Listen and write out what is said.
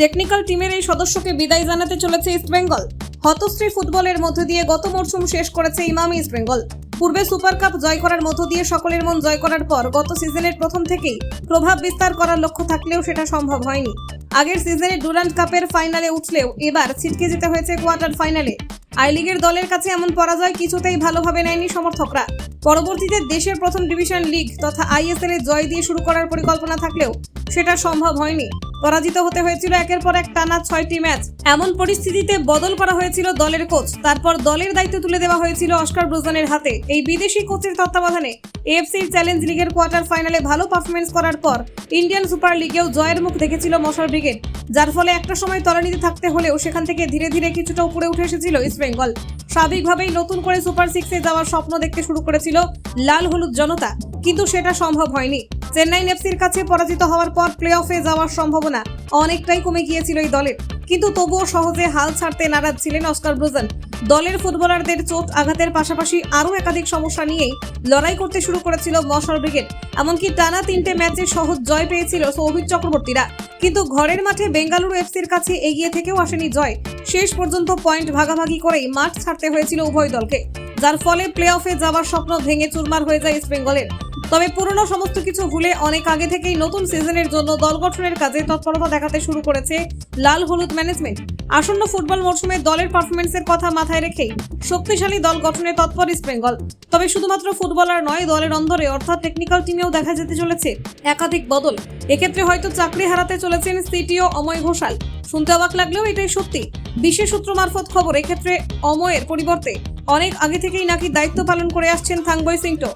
Technical টিমের এই সদস্যকে বিদায় জানাতে চলেছে ইস্টবেঙ্গল হতশ্রী ফুটবলের মধ্য দিয়ে গত মরশুম শেষ করেছে ইমামি ইস্টবেঙ্গল পূর্বে সুপার কাপ জয় করার মধ্য দিয়ে সকলের মন জয় করার পর গত সিজনের প্রথম থেকেই প্রভাব বিস্তার করার লক্ষ্য থাকলেও সেটা সম্ভব হয়নি। আগের সিজনে ডুরান্ট কাপের ফাইনালে উঠলেও এবার ছিটকে যেতে হয়েছে কোয়ার্টার ফাইনালে। আই লিগের দলের কাছে এমন পরাজয় কিছুতেই ভালোভাবে নেয়নি সমর্থকরা। পরবর্তীতে দেশের প্রথম ডিভিশন লিগ তথা আইএসএল এ জয় দিয়ে শুরু করার পরিকল্পনা থাকলেও সেটা সম্ভব হয়নি। পরাজিত হতে হয়েছিল একের পর এক টানা ছয়টি ম্যাচ। এমন পরিস্থিতিতে বদল করা হয়েছিল দলের কোচ। তারপর দলের দায়িত্ব তুলে দেওয়া হয়েছিল অস্কার ব্রুজনের হাতে। এই বিদেশি কোচের তত্ত্বাবধানে এএফসি চ্যালেঞ্জ লিগের কোয়ার্টার ফাইনালে ভালো পারফরমেন্স করার পর ইন্ডিয়ান সুপার লিগেও জয়ের মুখ দেখেছিল মশার ব্রিগেড। যার ফলে একটা সময় তলানিতে থাকতে হলেও সেখান থেকে ধীরে ধীরে কিছুটা উপরে উঠে এসেছিল ইস্ট বেঙ্গল। স্বাভাবিকভাবেই নতুন করে সুপার সিক্সে যাওয়ার স্বপ্ন দেখতে শুরু করেছিল লাল হলুদ জনতা। কিন্তু সেটা সম্ভব হয়নি। চেন্নাই এফসির কাছে পরাজিত হওয়ার পর প্লে অফে যাওয়ার সম্ভাবনা অনেকটাই কমে গিয়েছিল এই দলের। কিন্তু তবুও সহজে হাল ছাড়তে নারাজ ছিলেন অস্কার ব্রুজেন। দলের ফুটবলারদের চোট আঘাতের পাশাপাশি আরও একাধিক সমস্যা নিয়েই লড়াই করতে শুরু করেছিল মশাল ব্রিগেড। এমনকি টানা তিনটে ম্যাচে সহজ জয় পেয়েছিল সৌভিক চক্রবর্তীরা। কিন্তু ঘরের মাঠে বেঙ্গালুরু এফসির কাছে এগিয়ে থেকেও আসেনি জয়। শেষ পর্যন্ত পয়েন্ট ভাগাভাগি করেই মাঠ ছাড়তে হয়েছিল উভয় দলকে। যার ফলে প্লে অফে যাওয়ার স্বপ্ন ভেঙে চুরমার হয়ে যায় ইস্ট বেঙ্গলের তবে পুরনো সমস্ত কিছু ভুলে অনেক আগে থেকেই নতুন সিজনের জন্য দল গঠনের কাজে তৎপরতা দেখাতে শুরু করেছে লাল হলুদ ম্যানেজমেন্ট আসন্ন ফুটবল মরশুমে দলের পারফরমেন্সের কথা মাথায় রেখেই শক্তিশালী দল গঠনে তৎপর ইস্ট বেঙ্গল তবে শুধুমাত্র ফুটবলার নয়, দলের অন্দরে অর্থাৎ টেকনিক্যাল টিমেও দেখা যেতে চলেছে একাধিক বদল। এক্ষেত্রে হয়তো চাকরি হারাতে চলেছেন সিটিও অময় ঘোষাল। শুনতে অবাক লাগলেও এটাই সত্যি। বিশেষ সূত্র মারফত খবর, এক্ষেত্রে অময়ের পরিবর্তে অনেক আগে থেকেই নাকি দায়িত্ব পালন করে আসছেন থাংবয় সিংটো।